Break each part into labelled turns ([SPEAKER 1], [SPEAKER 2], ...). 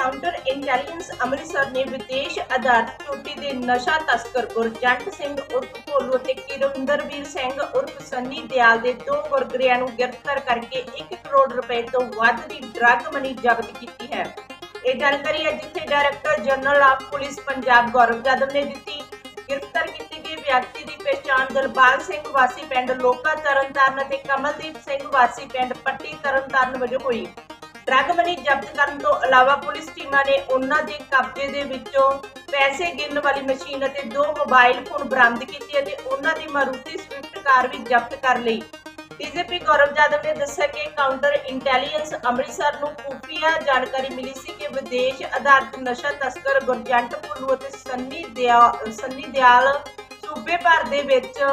[SPEAKER 1] Counter intelligence Amritsar ਨੇ ਵਿਦੇਸ਼ ਆਧਾਰਿਤ ਚੋਟੀ ਦੇ ਨਸ਼ਾ ਤਸਕਰ ਗੁਰਜੰਟ ਸਿੰਘ ਉਰਫ ਭੋਲੂ ਅਤੇ ਕਿਰੰਦਰਵੀਰ ਸਿੰਘ ਉਰਫ ਸੰਨੀ ਦਿਆਲ ਦੇ ਦੋ ਗੁਰਗਰਿਆਂ ਨੂੰ ਗ੍ਰਿਫਤਾਰ ਕਰਕੇ 1 ਕਰੋੜ ਰੁਪਏ ਤੋਂ ਵੱਧ ਦੀ ਡਰੱਗ ਮਨੀ ਜ਼ਬਤ ਕੀਤੀ ਹੈ। ਇਹ ਜਾਣਕਾਰੀ ਹੈ ਜਿੱਥੇ director general of police Punjab Gaurav Yadav ਨੇ ਦਿੱਤੀ। ਗ੍ਰਿਫਤਾਰ ਕੀਤੀ ਗਈ ਵਿਅਕਤੀ ਦੀ ਪਛਾਣ ਦਿਲਬਾਗ ਸਿੰਘ ਵਾਸੀ ਪਿੰਡ ਲੋਕਾ ਤਰਨਤਾਰਨ ਅਤੇ ਕਮਲਦੀਪ ਸਿੰਘ ਵਾਸੀ ਪਿੰਡ ਪੱਟੀ ਤਰਨਤਾਰਨ ਵਜੋਂ ਹੋਈ। ਡਰੱਗ ਮਨੀ ਜ਼ਬਤ ਕਰਨ ਤੋਂ ਇਲਾਵਾ ਪੁਲਿਸ ਟੀਮਾਂ ਨੇ ਉਹਨਾਂ ਦੇ ਕਬਜ਼ੇ ਦੇ ਵਿੱਚੋਂ ਪੈਸੇ ਗਿਣਨ ਵਾਲੀ ਮਸ਼ੀਨ ਅਤੇ ਦੋ ਮੋਬਾਈਲ ਫੋਨ ਬਰਾਮਦ ਕੀਤੇ ਅਤੇ ਉਹਨਾਂ ਦੀ ਮਾਰੂਤੀ ਸਵਿਫਟ ਕਾਰ ਵੀ ਜ਼ਬਤ ਕਰ ਲਈ। ਡੀਜੀਪੀ ਗੌਰਵ ਜਾਦਵ ਨੇ ਦੱਸਿਆ ਕਿ ਕਾਊਂਟਰ ਇੰਟੈਲੀਜੈਂਸ ਅੰਮ੍ਰਿਤਸਰ ਨੂੰ ਖੁਫੀਆ ਜਾਣਕਾਰੀ ਮਿਲੀ ਸੀ ਕਿ ਵਿਦੇਸ਼ ਆਧਾਰਿਤ ਨਸ਼ਾ ਤਸਕਰ ਗੁਰਜੰਟ ਭੁੱਲੂ ਅਤੇ ਸੰਨੀ ਦਿਆਲ ਸੰਨੀ ਦਿਆਲ ਸੂਬੇ ਭਰ ਦੇ ਵਿੱਚ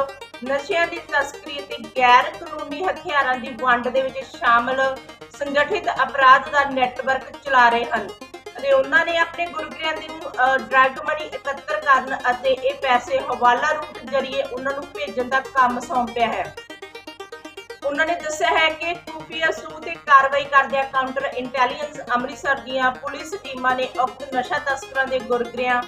[SPEAKER 1] ਨਸ਼ਿਆਂ ਦੀ ਤਸਕਰੀ ਅਤੇ ਗੈਰ ਕਾਨੂੰਨੀ ਹਥਿਆਰਾਂ ਦੀ ਵੰਡ ਦੇ ਵਿੱਚ ਸ਼ਾਮਲ ਸੰਗਠਿਤ ਅਪਰਾਧ ਦਾ ਨੈਟਵਰਕ ਚਲਾ ਰਹੇ ਹਨ ਅਤੇ ਉਹਨਾਂ ਨੇ ਆਪਣੇ ਗੁਰਗਰਿਆਂ ਦੀ ਡਰੱਗ ਮਨੀ ਇਕੱਤਰ ਕਰਨ ਅਤੇ ਇਹ ਪੈਸੇ ਹਵਾਲਾ ਰੂਟ ਜ਼ਰੀਏ ਉਹਨਾਂ ਨੂੰ ਭੇਜਣ ਦਾ ਕੰਮ ਸੌਂਪਿਆ ਹੈ। ਉਹਨਾਂ ਨੇ ਦੱਸਿਆ ਹੈ ਕਿ ਖੂਫੀਆ ਸੂਹ ਤੇ ਕਾਰਵਾਈ ਕਰਦਿਆਂ ਕਾਊਂਟਰ ਇੰਟੈਲੀਜੈਂਸ ਅੰਮ੍ਰਿਤਸਰ ਦੀਆਂ ਪੁਲਿਸ ਟੀਮਾਂ ਨੇ ਉਕਤ ਨਸ਼ਾ ਤਸਕਰਾਂ ਦੇ ਗੁਰਗ੍ਰਿਆਂ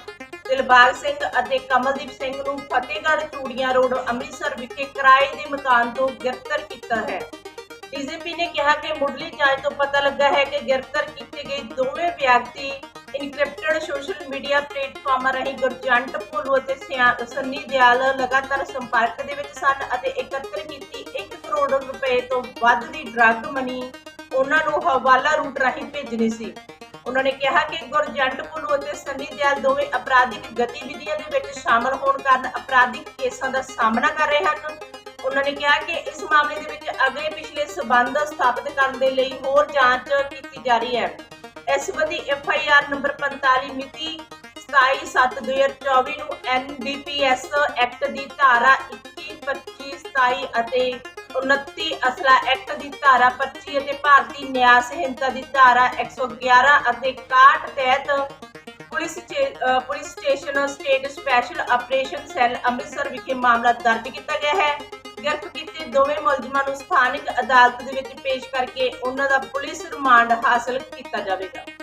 [SPEAKER 1] ਦਿਲਬਾਗ ਸਿੰਘ ਅਤੇ ਕਮਲਦੀਪ ਸਿੰਘ ਨੂੰ ਫਤਿਹਗੜ੍ਹ ਚੂੜੀਆਂ ਰੋਡ ਅੰਮ੍ਰਿਤਸਰ ਵਿਖੇ ਕਿਰਾਏ ਦੇ ਮਕਾਨ ਤੋਂ ਗ੍ਰਿਫਤਾਰ ਕੀਤਾ ਹੈ। ਡੀਜੀਪੀ ਨੇ ਕਿਹਾ ਕਿ ਮੁੱਢਲੀ ਜਾਂਚ ਤੋਂ ਪਤਾ ਲੱਗਾ ਹੈ ਕਿ ਗ੍ਰਿਫਤਾਰ ਕੀਤੇ ਗਏ ਦੋਵੇਂ ਵਿਅਕਤੀ ਇਨਕ੍ਰਿਪਟਡ ਸੋਸ਼ਲ ਮੀਡੀਆ ਪਲੇਟਫਾਰਮਾਂ ਰਾਹੀਂ ਗੁਰਜੰਟ ਭੋਲੂ ਅਤੇ ਸੰਨੀ ਦਿਆਲ ਲਗਾਤਾਰ ਸੰਪਰਕ ਦੇ ਵਿੱਚ ਸਨ ਅਤੇ ਇਕੱਤਰ ਕੀਤੀ 1 ਕਰੋੜ ਰੁਪਏ ਤੋਂ ਵੱਧ ਦੀ ਡਰੱਗ ਮਨੀ ਉਹਨਾਂ ਨੂੰ ਹਵਾਲਾ ਰੂਟ ਰਾਹੀਂ ਭੇਜਣੀ ਸੀ। ਉਹਨਾਂ ਨੇ ਕਿਹਾ ਕਿ ਗੁਰਜੰਟ ਭੋਲੂ ਅਤੇ ਸੰਨੀ ਦਿਆਲ ਦੋਵੇਂ ਅਪਰਾਧਿਕ ਗਤੀਵਿਧੀਆਂ ਦੇ ਵਿੱਚ ਸ਼ਾਮਲ ਹੋਣ ਕਾਰਨ ਅਪਰਾਧਿਕ ਕੇਸਾਂ ਦਾ ਸਾਹਮਣਾ ਕਰ ਰਹੇ ਹਨ। ਉਹਨਾਂ ਨੇ ਕਿਹਾ ਕਿ ਇਸ ਮਾਮਲੇ ਦੇ ਵਿੱਚ ਅਗਲੇ ਪਿਛਲੇ ਸਬੰਧ ਸਥਾਪਿਤ ਕਰਨ ਦੇ ਲਈ ਹੋਰ ਜਾਂਚ ਕੀਤੀ ਜਾ ਰਹੀ ਹੈ। ਇਸ ਸੰਬੰਧੀ ਐਫ ਆਈ ਆਰ ਨੰਬਰ 45 ਮਿਤੀ 27/7/2024 ਨੂੰ ਐਨਡੀਪੀਐਸ ਐਕਟ ਦੀ ਧਾਰਾ 21 25 27 ਅਤੇ 29 ਅਸਲਾ ਐਕਟ ਦੀ ਧਾਰਾ 25 ਅਤੇ ਭਾਰਤੀ ਨਿਆਂ ਸੰਹਿਤਾ ਦੀ ਧਾਰਾ 111 ਅਤੇ 61 ਤਹਿਤ police police station state special operation cell Amritsar ਵਿਖੇ ਮਾਮਲਾ ਦਰਜ ਕੀਤਾ ਗਿਆ ਹੈ। ਗ੍ਰਿਫਤ ਕੀਤੇ ਦੋਵੇਂ ਮੁਲਜ਼ਮਾਂ ਨੂੰ ਸਥਾਨਕ ਅਦਾਲਤ ਦੇ ਵਿੱਚ ਪੇਸ਼ ਕਰਕੇ ਉਹਨਾਂ ਦਾ ਪੁਲਿਸ ਰਿਮਾਂਡ ਹਾਸਲ ਕੀਤਾ ਜਾਵੇਗਾ।